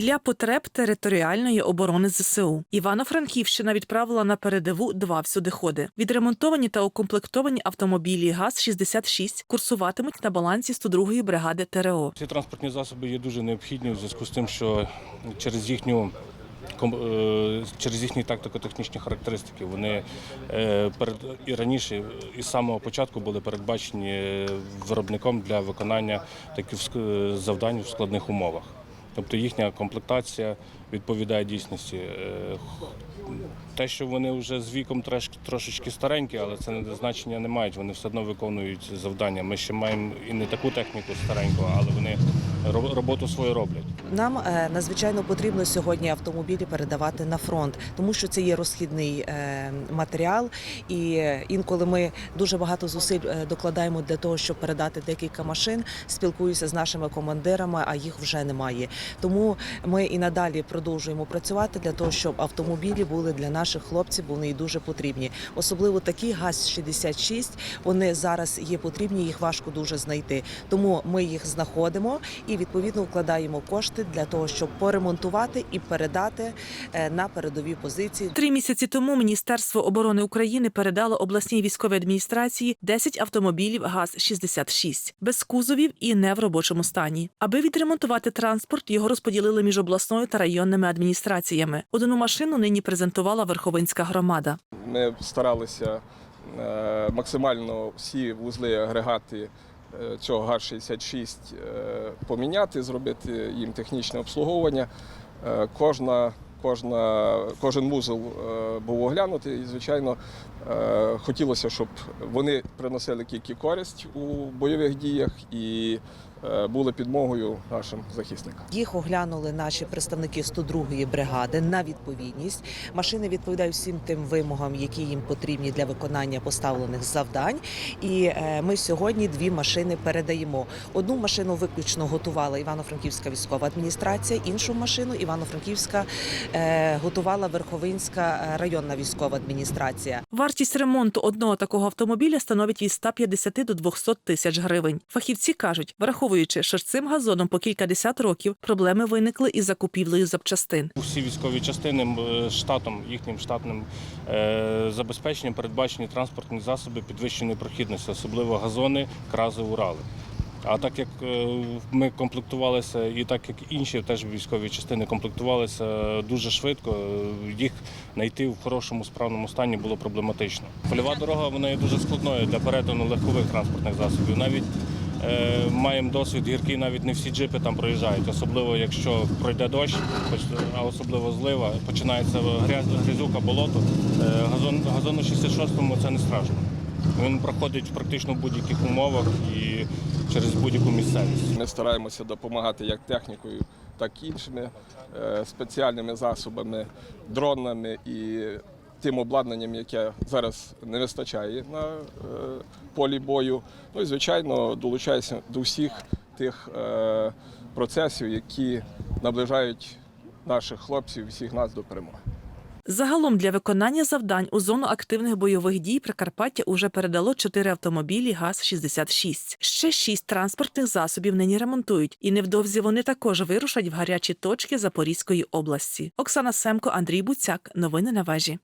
для потреб територіальної оборони ЗСУ. Івано-Франківщина відправила на передову два всюдиходи. Відремонтовані та укомплектовані автомобілі ГАЗ-66 курсуватимуть на балансі 102-ї бригади ТРО. Ці транспортні засоби є дуже необхідні в зв'язку з тим, що через їхню е, через їхні тактико-технічні характеристики вони е, перед і раніше і з самого початку були передбачені е, виробником для виконання таких завдань в складних умовах. Тобто їхня комплектація відповідає дійсності. Е, Те, що вони вже з віком трошечки старенькі, але це не- значення не мають. Вони все одно виконують завдання. Ми ще маємо і не таку техніку стареньку, але вони роботу свою роблять. Нам е, надзвичайно потрібно сьогодні автомобілі передавати на фронт, тому що це є розхідний е, матеріал, і інколи ми дуже багато зусиль е, докладаємо для того, щоб передати декілька машин. Спілкуюся з нашими командирами, а їх вже немає. Тому ми і надалі продовжуємо працювати для того, щоб автомобілі були для наших хлопців. Вони і дуже потрібні. Особливо такі ГАЗ-66, Вони зараз є потрібні, їх важко дуже знайти. Тому ми їх знаходимо і відповідно вкладаємо кошти для того, щоб поремонтувати і передати е, на передові позиції. Три місяці тому Міністерство оборони України передало обласній військовій адміністрації 10 автомобілів ГАЗ-66 без кузовів і не в робочому стані. Аби відремонтувати транспорт, його розподілили між обласною та районними адміністраціями. Одну машину нині презентувала Верховинська громада. Ми старалися е, максимально всі вузли агрегати цього ГАЗ-66 е, поміняти, зробити їм технічне обслуговування. Е, Кожна, кожна, кожен вузол е, був оглянутий і, звичайно, е, хотілося, щоб вони приносили тільки користь у бойових діях і е, були підмогою нашим захисникам. Їх оглянули наші представники 102-ї бригади на відповідність. Машини відповідають всім тим вимогам, які їм потрібні для виконання поставлених завдань. І ми сьогодні дві машини передаємо. Одну машину виключно готувала Івано-Франківська військова адміністрація, іншу машину Івано-Франківська готувала Верховинська е, районна військова адміністрація. Вартість ремонту одного такого автомобіля становить від 150 до 200 тисяч гривень. Фахівці кажуть, враховуючи, що цим газоном по кількадесят років проблеми виникли із закупівлею запчастин. Усі військові частини штатом, їхнім штатним е, забезпеченням передбачені транспортні засоби підвищеної прохідності, особливо газони, крази, урали. А так як е, ми комплектувалися, і так як інші теж військові частини комплектувалися дуже швидко, їх знайти в хорошому справному стані було проблематично. Польова дорога вона є дуже складною для перетину легкових транспортних засобів. Навіть Е, маємо досвід гіркий, навіть не всі джипи там проїжджають, особливо якщо пройде дощ, а особливо злива, починається грязь, грязюка, болото. Е, Газон, газону 66-му це не страшно. Він проходить практично в будь-яких умовах і через будь-яку місцевість. Ми стараємося допомагати як технікою, так і іншими е, спеціальними засобами, дронами і тим обладнанням, яке зараз не вистачає на е, полі бою. Ну і звичайно долучаюся до всіх тих е, процесів, які наближають наших хлопців, всіх нас до перемоги. Загалом для виконання завдань у зону активних бойових дій Прикарпаття уже передало 4 автомобілі ГАЗ-66. Ще 6 транспортних засобів нині ремонтують, і невдовзі вони також вирушать в гарячі точки Запорізької області. Оксана Семко, Андрій Буцяк. Новини на вежі.